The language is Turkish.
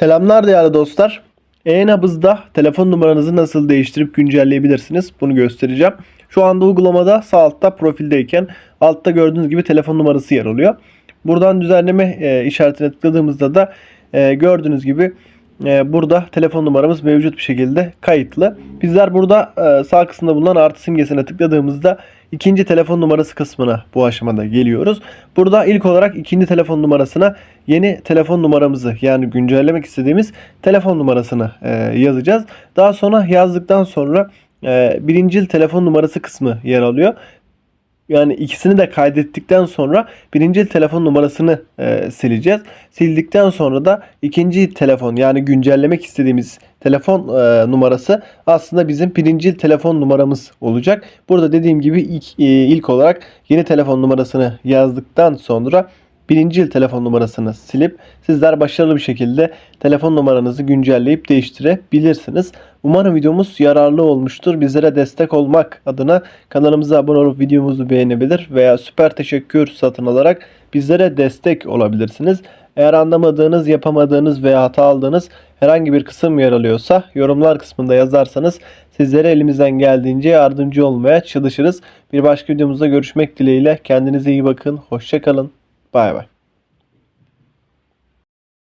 Selamlar değerli dostlar. E-nabızda telefon numaranızı nasıl değiştirip güncelleyebilirsiniz bunu göstereceğim. Şu anda uygulamada sağ altta profildeyken altta gördüğünüz gibi telefon numarası yer alıyor. Buradan düzenleme e, işaretine tıkladığımızda da e, gördüğünüz gibi burada telefon numaramız mevcut bir şekilde kayıtlı. Bizler burada e, sağ kısımda bulunan artı simgesine tıkladığımızda ikinci telefon numarası kısmına bu aşamada geliyoruz. Burada ilk olarak ikinci telefon numarasına yeni telefon numaramızı yani güncellemek istediğimiz telefon numarasını e, yazacağız. Daha sonra yazdıktan sonra e, birincil telefon numarası kısmı yer alıyor. Yani ikisini de kaydettikten sonra birinci telefon numarasını e, sileceğiz. Sildikten sonra da ikinci telefon yani güncellemek istediğimiz telefon e, numarası aslında bizim birinci telefon numaramız olacak. Burada dediğim gibi ilk, e, ilk olarak yeni telefon numarasını yazdıktan sonra birinci telefon numarasını silip sizler başarılı bir şekilde telefon numaranızı güncelleyip değiştirebilirsiniz. Umarım videomuz yararlı olmuştur. Bizlere destek olmak adına kanalımıza abone olup videomuzu beğenebilir veya süper teşekkür satın alarak bizlere destek olabilirsiniz. Eğer anlamadığınız, yapamadığınız veya hata aldığınız herhangi bir kısım yer alıyorsa yorumlar kısmında yazarsanız sizlere elimizden geldiğince yardımcı olmaya çalışırız. Bir başka videomuzda görüşmek dileğiyle. Kendinize iyi bakın. Hoşçakalın. Bay bay.